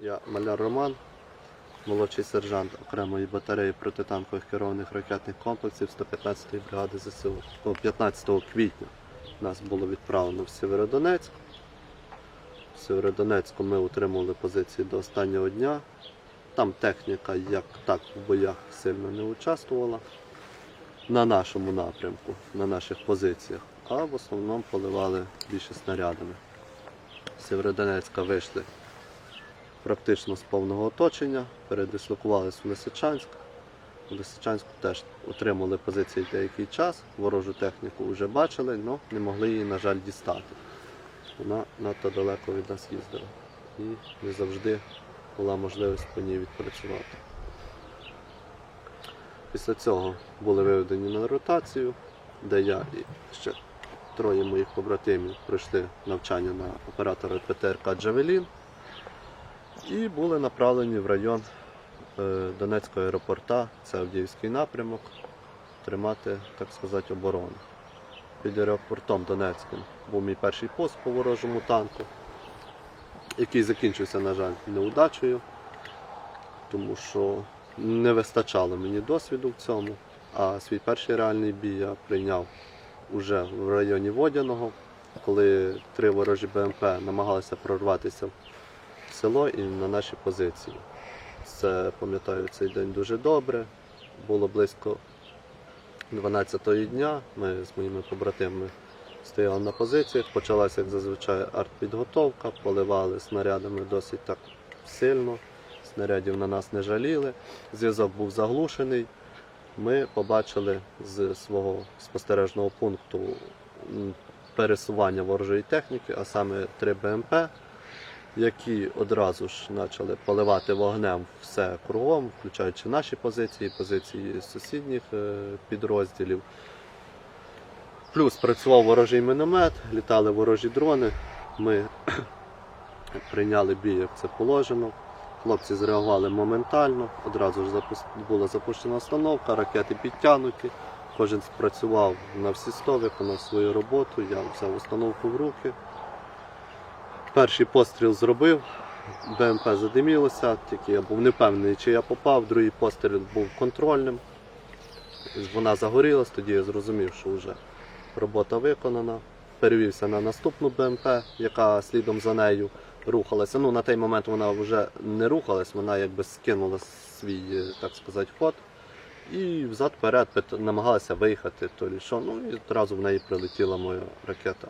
Я маляр Роман, молодший сержант окремої батареї протитанкових керованих ракетних комплексів 115-ї бригади ЗСУ. 15 квітня нас було відправлено в Сєвєродонецьк. В Сєвєродонецьку ми утримували позиції до останнього дня. Там техніка як так в боях сильно не участвувала на нашому напрямку, на наших позиціях, а в основному поливали більше снарядами. Сєвєродонецька вийшли практично з повного оточення, передислокувалися в Лисичанськ. В Лисичанську теж отримали позиції деякий час, ворожу техніку вже бачили, але не могли її, на жаль, дістати. Вона надто далеко від нас їздила. І не завжди була можливість по ній відпрацювати. Після цього були виведені на ротацію, де я і ще троє моїх побратимів пройшли навчання на оператора ПТРК Джавелін і були направлені в район е, Донецького аеропорта, це Авдіївський напрямок, тримати, так сказати, оборону. Під аеропортом Донецьким був мій перший пост по ворожому танку, який закінчився, на жаль, неудачею, тому що не вистачало мені досвіду в цьому. А свій перший реальний бій я прийняв уже в районі Водяного, коли три ворожі БМП намагалися прорватися село і на наші позиції. Це пам'ятаю цей день дуже добре. Було близько 12-ї дня. Ми з моїми побратимами стояли на позиціях. Почалася, як зазвичай, артпідготовка, поливали снарядами досить так сильно. Снарядів на нас не жаліли. Зв'язок був заглушений. Ми побачили з свого спостережного пункту пересування ворожої техніки, а саме 3 БМП, які одразу ж почали поливати вогнем все кругом, включаючи наші позиції, позиції сусідніх е, підрозділів. Плюс працював ворожий міномет, літали ворожі дрони. Ми прийняли бій, як це положено. Хлопці зреагували моментально, одразу ж була запущена установка, ракети підтягнуті. Кожен спрацював на всі 100, виконав свою роботу, я взяв установку в руки. Перший постріл зробив, БМП задимілося, тільки я був не впевнений, чи я попав, другий постріл був контрольним. Вона загорілась, тоді я зрозумів, що вже робота виконана. Перевівся на наступну БМП, яка слідом за нею рухалася. Ну, на той момент вона вже не рухалась, вона якби скинула свій, е, так сказати, ход. І взад-перед намагалася виїхати, то що. Ну і одразу в неї прилетіла моя ракета.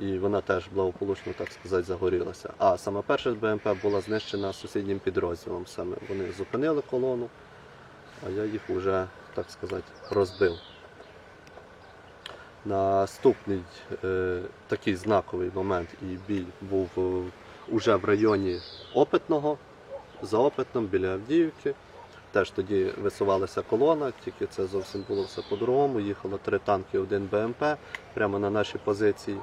І вона теж благополучно, так сказати, загорілася. А саме перша БМП була знищена сусіднім підрозділом. Саме вони зупинили колону, а я їх вже, так сказати, розбив. Наступний е, такий знаковий момент і бій був е, уже в районі Опитного, за Опитном, біля Авдіївки. Теж тоді висувалася колона, тільки це зовсім було все по-другому. Їхало три танки, один БМП прямо на наші позиції.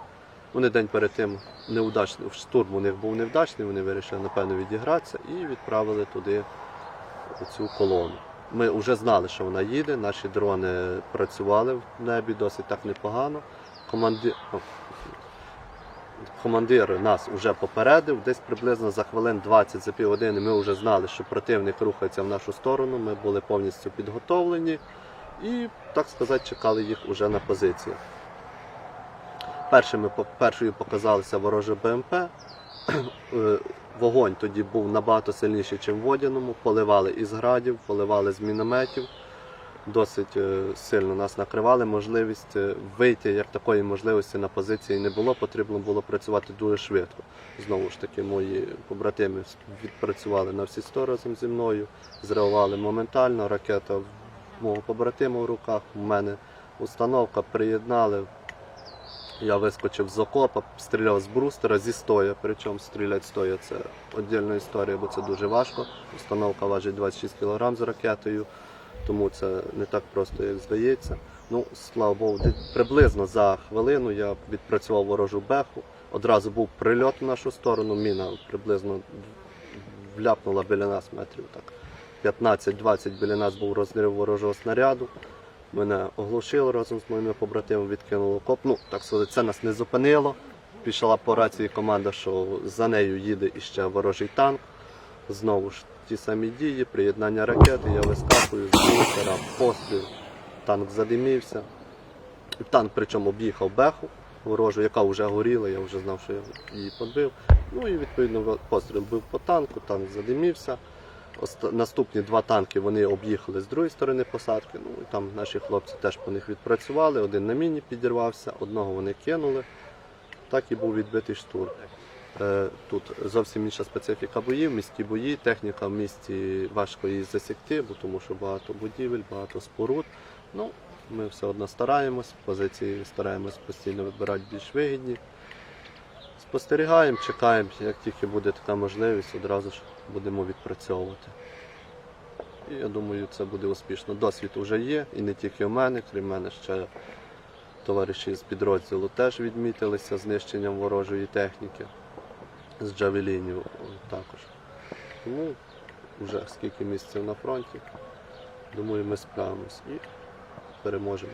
Вони день перед тим неудачний, штурм у них був невдачний, вони вирішили, напевно, відігратися і відправили туди цю колону. Ми вже знали, що вона їде, наші дрони працювали в небі досить так непогано. Команди... Командир нас вже попередив, десь приблизно за хвилин 20 за півгодини ми вже знали, що противник рухається в нашу сторону. Ми були повністю підготовлені і, так сказати, чекали їх уже на позиціях. Першими, першою показалися вороже БМП. Е, Вогонь тоді був набагато сильніший, ніж в Водяному. Поливали із градів, поливали з мінометів. Досить е, сильно нас накривали. Можливість е, вийти як такої можливості на позиції не було. Потрібно було працювати дуже швидко. Знову ж таки, мої побратими відпрацювали на всі сто разом зі мною, зреагували моментально. Ракета в мого побратима в руках, у мене установка, приєднали. Я вискочив з окопа, стріляв з брустера зі стоя. Причому стріляти стоя це віддільна історія, бо це дуже важко. Установка важить 26 кг з ракетою, тому це не так просто, як здається. Ну, слава Богу, приблизно за хвилину я відпрацював ворожу беху. Одразу був прильот в нашу сторону, міна приблизно вляпнула біля нас метрів так. 15-20 біля нас був розрив ворожого снаряду. Мене оглушило разом з моїми побратимами, відкинуло коп. Ну, так сказати, це нас не зупинило. Пішла по рації команда, що за нею їде іще ворожий танк. Знову ж ті самі дії, приєднання ракети, я вискакую з бункера, постріл, танк задимівся. Танк причому об'їхав беху ворожу, яка вже горіла, я вже знав, що я її подбив. Ну і відповідно постріл бив по танку, танк задимівся. Наступні два танки вони об'їхали з другої сторони посадки. Ну і там наші хлопці теж по них відпрацювали. Один на міні підірвався, одного вони кинули. Так і був відбитий штурм. Е, Тут зовсім інша специфіка боїв, міські бої, техніка в місті важко її засікти, бо тому що багато будівель, багато споруд. Ну, ми все одно стараємось, позиції стараємось постійно вибирати більш вигідні. Спостерігаємо, чекаємо, як тільки буде така можливість, одразу ж будемо відпрацьовувати. І я думаю, це буде успішно. Досвід вже є, і не тільки у мене, крім мене ще товариші з підрозділу теж відмітилися знищенням ворожої техніки з джавелінів також. Тому вже скільки місяців на фронті, думаю, ми справимось і переможемо.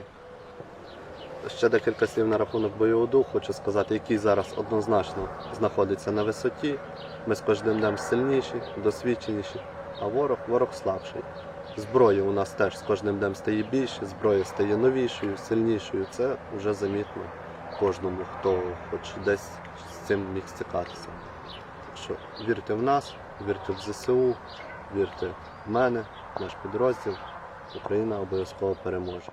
Ще декілька слів на рахунок бойового духу, хочу сказати, який зараз однозначно знаходиться на висоті. Ми з кожним днем сильніші, досвідченіші, а ворог ворог слабший. Зброї у нас теж з кожним днем стає більше, зброя стає новішою, сильнішою. Це вже замітно кожному, хто хоч десь з цим міг стикатися. Так що вірте в нас, вірте в ЗСУ, вірте в мене, наш підрозділ. Україна обов'язково переможе.